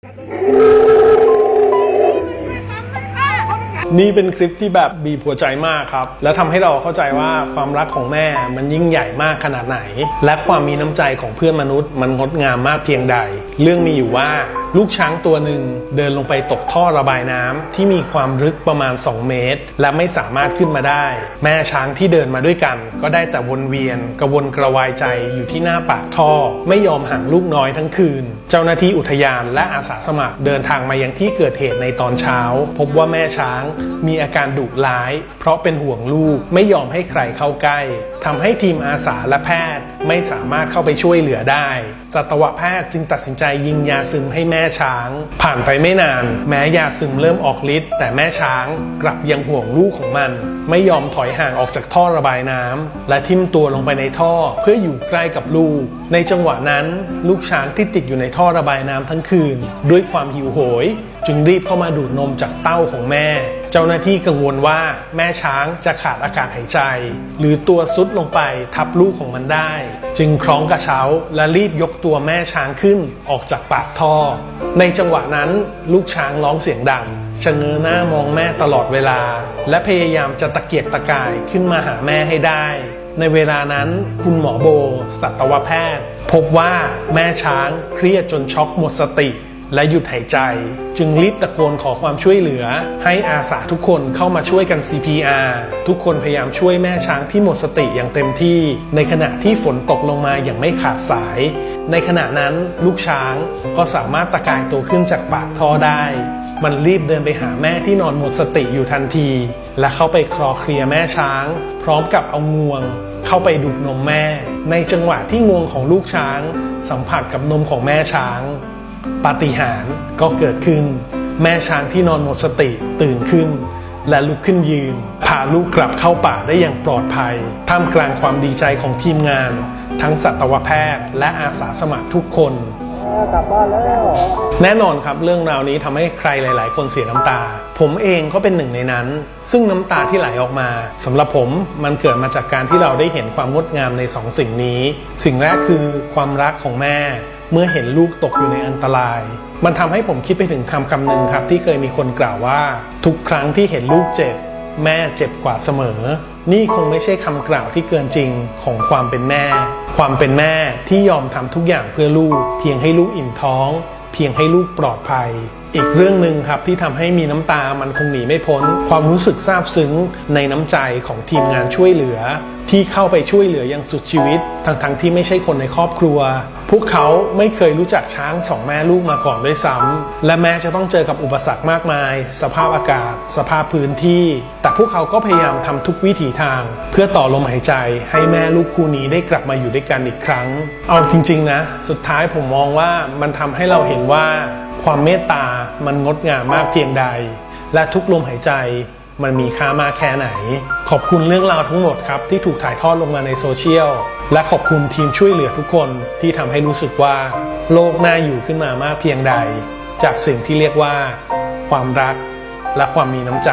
Música นี่เป็นคลิปที่แบบบีบหัวใจมากครับ และทำให้เราเข้าใจว่าความรักของแม่มันยิ่งใหญ่มากขนาดไหน และความมีน้ำใจของเพื่อนมนุษย์ มันงดงามมากเพียงใด เรื่องมีอยู่ว่าลูกช้างตัวหนึ่งเดินลงไปตกท่อระบายน้ำที่มีความลึกประมาณ 2 เมตร และไม่สามารถขึ้นมาได้ แม่ช้างที่เดินมาด้วยกัน ก็ได้แต่วนเวียนกระวนกระวายใจอยู่ที่หน้าปากท่อ ไม่ยอมห่างลูกน้อยทั้งคืน เจ้าหน้าที่อุทยานและอาสาสมัครเดินทางมายังที่เกิดเหตุในตอนเช้า พบว่าแม่ช้างมีอาการดุร้าย เพราะเป็นห่วงลูกไม่ยอมให้ใครเข้าใกล้ทำให้ทีมอาสาและแพทย์ไม่สามารถเข้าไปช่วยเหลือได้ สัตวแพทย์จึงตัดสินใจยิงยาซึมให้แม่ช้าง ผ่านไปไม่นาน แม้ยาซึมเริ่มออกฤทธิ์แต่แม่ช้างกลับยังห่วงลูกของมัน ไม่ยอมถอยห่างออกจากท่อระบายน้ำและทิ่มตัวลงไปในท่อเพื่ออยู่ใกล้กับลูก ในจังหวะนั้น ลูกช้างที่ติดอยู่ในท่อระบายน้ำทั้งคืน ด้วยความหิวโหย จึงรีบเข้ามาดูดนมจากเต้าของแม่ เจ้าหน้าที่กังวลว่าแม่ช้างจะขาดอากาศหายใจ หรือตัวซุดลงไปทับลูกของมันได้ จึงคล้องกระเช้าและรีบยกตัวแม่ช้างขึ้นออกจากปากท่อ ในจังหวะนั้นลูกช้างร้องเสียงดังชะเง้อหน้ามองแม่ตลอดเวลา และพยายามจะตะเกียกตะกายขึ้นมาหาแม่ให้ได้ ในเวลานั้นคุณหมอโบ สัตวแพทย์ พบว่าแม่ช้างเครียดจนช็อกหมดสติ และหยุดหายใจ จึงรีบตะโกนขอความช่วยเหลือ ให้อาสาทุกคนเข้ามาช่วยกัน CPR ทุกคนพยายามช่วยแม่ช้างที่หมดสติอย่างเต็มที่ ในขณะที่ฝนตกลงมาอย่างไม่ขาดสาย ในขณะนั้นลูกช้างก็สามารถตะกายตัวขึ้นจากปากท่อได้ มันรีบเดินไปหาแม่ที่นอนหมดสติอยู่ทันที และเข้าไปคลอเคลียแม่ช้าง พร้อมกับเอางวง เข้าไปดูดนมแม่ ในจังหวะที่งวงของลูกช้าง สัมผัสกับนมของแม่ช้าง ปาฏิหาริย์ก็เกิดขึ้น แม่ช้างที่นอนหมดสติตื่นขึ้น และลุกขึ้นยืน พาลูกกลับเข้าป่าได้อย่างปลอดภัย ท่ามกลางความดีใจของทีมงาน ทั้งสัตวแพทย์และอาสาสมัครทุกคนกลับบ้านแล้วแน่นอนครับเรื่องราวนี้ทำให้ใครหลาย ๆ คนเสียน้ำตา ผมเองก็เป็นหนึ่งในนั้น ซึ่งน้ำตาที่ไหลออกมาสำหรับผมมันเกิดมาจากการที่เราได้เห็นความงดงามในสองสิ่งนี้ สิ่งแรกคือความรักของแม่ เมื่อเห็นลูกตกอยู่ในอันตราย มันทำให้ผมคิดไปถึงคำคำหนึ่งครับ ที่เคยมีคนกล่าวว่า ทุกครั้งที่เห็นลูกเจ็บ แม่เจ็บกว่าเสมอ นี่คงไม่ใช่คำกล่าวที่เกินจริงของความเป็นแม่ ความเป็นแม่ที่ยอมทำทุกอย่างเพื่อลูก เพียงให้ลูกอิ่มท้อง เพียงให้ลูกปลอดภัยอีกเรื่องหนึ่งครับที่ทำให้มีน้ำตามันคงหนีไม่พ้น ความรู้สึกซาบซึ้งในน้ำใจของทีมงานช่วยเหลือ ที่เข้าไปช่วยเหลืออย่างสุดชีวิตทั้งๆที่ไม่ใช่คนในครอบครัว พวกเขาไม่เคยรู้จักช้างสองแม่ลูกมาก่อนด้วยซ้ำและแม้จะต้องเจอกับอุปสรรคมากมาย สภาพอากาศ สภาพพื้นที่ แต่พวกเขาก็พยายามทำทุกวิถีทาง เพื่อต่อลมหายใจให้แม่ลูกคู่นี้ได้กลับมาอยู่ด้วยกันอีกครั้ง เอาจริง ๆ นะ สุดท้ายผมมองว่ามันทำให้เราเห็นว่า ความเมตตามันงดงามมากเพียงใด และทุกลมหายใจมันมีค่ามากแค่ไหน ขอบคุณเรื่องราวทั้งหมดครับที่ถูกถ่ายทอดลงมาในโซเชียล และขอบคุณทีมช่วยเหลือทุกคนที่ทำให้รู้สึกว่า โลกน่าอยู่ขึ้นมามากเพียงใด จากสิ่งที่เรียกว่า ความรักและความมีน้ำใจ